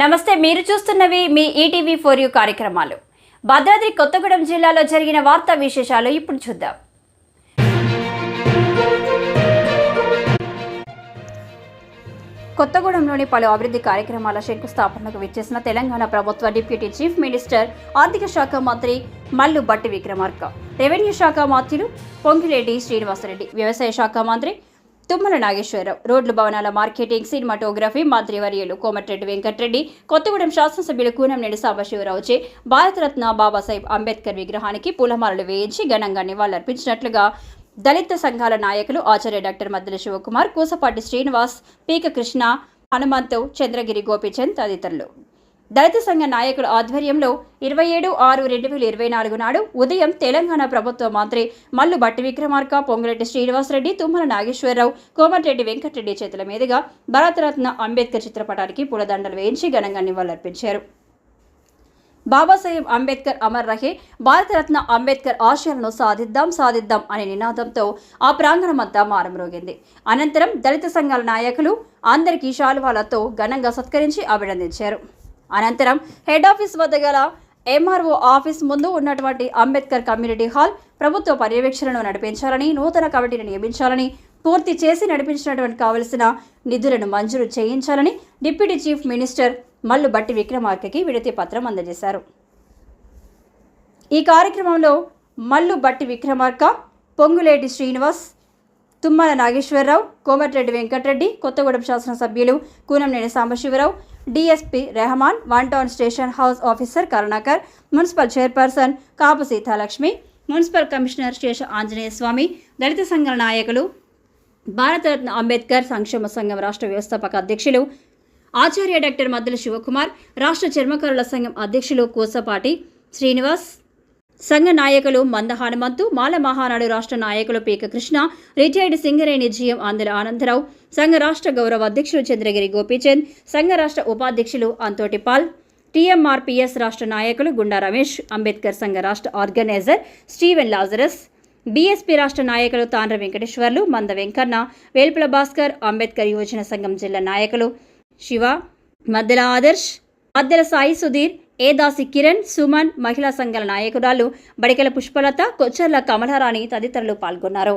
నమస్తే మీరు చూస్తున్నవి మీ ఈటీవీ ఫోర్ యూ కార్యక్రమాలు. భద్రాద్రి కొత్తగూడెం జిల్లాలో జరిగిన వార్తా విశేషాలు ఇప్పుడు చూద్దాం. కొత్తగూడెంలోని పలు అభివృద్ధి కార్యక్రమాల శంకుస్థాపనకు విచ్చేసిన తెలంగాణ ప్రభుత్వ డిప్యూటీ చీఫ్ మినిస్టర్ ఆర్థిక శాఖ మంత్రి మల్లు బట్టి విక్రమార్క రెవెన్యూ శాఖ మంత్రులు పొంగిరెడ్డి శ్రీనివాసరెడ్డి వ్యవసాయ శాఖ మంత్రి తుమ్మల నాగేశ్వరరావు రోడ్లు భవనాల మార్కెటింగ్ సినిమాటోగ్రఫీ మంత్రివర్యులు కోమటిరెడ్డి వెంకటరెడ్డి కొత్తగూడెం శాసనసభ్యులు కూనంనేని సాంబశివరావుచే భారతరత్న బాబాసాహెబ్ అంబేద్కర్ విగ్రహానికి పూలమాలలు వేయించి ఘనంగా నివాళులర్పించినట్లుగా దళిత సంఘాల నాయకులు ఆచార్య డాక్టర్ మద్దెల శివకుమార్ కూసపాటి శ్రీనివాస్ పీక కృష్ణ హనుమంతు చంద్రగిరి గోపీచంద్ తదితరులు. దళిత సంఘ నాయకుల ఆధ్వర్యంలో ఇరవై ఏడు ఆరు రెండు వేల ఇరవై నాలుగు నాడు ఉదయం తెలంగాణ ప్రభుత్వ మంత్రి మల్లు బట్టి విక్రమార్క పొంగిరెడ్డి శ్రీనివాసరెడ్డి తుమ్మల నాగేశ్వరరావు కోమటిరెడ్డి వెంకటరెడ్డి చేతుల మీదుగా భారతరత్న అంబేద్కర్ చిత్రపటానికి పూలదండలు వేయించి ఘనంగా నివాళులర్పించారు. బాబాసాహెబ్ అంబేద్కర్ అమర్ రహే భారతరత్న అంబేద్కర్ ఆశయాలను సాధిద్దాం సాధిద్దాం అనే నినాదంతో ఆ ప్రాంగణమంతా మారుమ్రోగింది. అనంతరం దళిత సంఘాల నాయకులు అందరికీ శాలువాలతో ఘనంగా సత్కరించి అభినందించారు. అనంతరం హెడ్ ఆఫీస్ వద్ద గల ఎంఆర్ఓ ఆఫీస్ ముందు ఉన్నటువంటి అంబేద్కర్ కమ్యూనిటీ హాల్ ప్రభుత్వ పర్యవేక్షణను నడిపించాలని నూతన కమిటీని నియమించాలని పూర్తి చేసి నడిపించినటువంటి కావలసిన నిధులను మంజూరు చేయించాలని డిప్యూటీ చీఫ్ మినిస్టర్ మల్లు బట్టి విక్రమార్కకి విడతి పత్రం అందజేశారు. ఈ కార్యక్రమంలో మల్లు బట్టి విక్రమార్క పొంగులేటి శ్రీనివాస్ తుమ్మల నాగేశ్వరరావు కోమటిరెడ్డి వెంకటరెడ్డి కొత్తగూడెం శాసనసభ్యులు Kunamneni Sambasivarao DSP Rehman one town station house officer Karunakar municipal chairperson Kapu Seethalakshmi municipal commissioner Sesha Anjaneya Swamy దళిత సంఘాల నాయకులు భారతరత్న అంబేద్కర్ సంక్షేమ సంఘం రాష్ట్ర వ్యవస్థాపక అధ్యక్షులు ఆచార్య డాక్టర్ మద్దుల శివకుమార్ రాష్ట్ర చర్మకారుల సంఘం అధ్యక్షులు కోసపాటి శ్రీనివాస్ సంఘ నాయకులు మంద హనుమంతు మాల మహానాడు రాష్ట్ర నాయకులు పీక కృష్ణ రిటైర్డ్ సింగరేణి జీఎం ఆంధ్ర ఆనందరావు సంఘ రాష్ట్ర గౌరవ అధ్యక్షులు చంద్రగిరి గోపీచంద్ సంఘ రాష్ట్ర ఉపాధ్యక్షులు అంతోటిపాల్ టీఎంఆర్పిఎస్ రాష్ట్ర నాయకులు గుండా రమేష్ అంబేద్కర్ సంఘ రాష్ట్ర ఆర్గనైజర్ స్టీవెన్ లాజరస్ బీఎస్పీ రాష్ట్ర నాయకులు తాండ్ర వెంకటేశ్వర్లు మంద వెంకన్న వేల్పుల భాస్కర్ అంబేద్కర్ యువజన సంఘం జిల్లా నాయకులు శివ మద్దెల ఆదర్శ్ మద్దెల సాయి సుధీర్ ఏదాసి కిరణ్ సుమన్ మహిళా సంఘాల నాయకురాలు బడికెల పుష్పలత కొచ్చర్ల కమలారాణి తదితరులు పాల్గొన్నారు.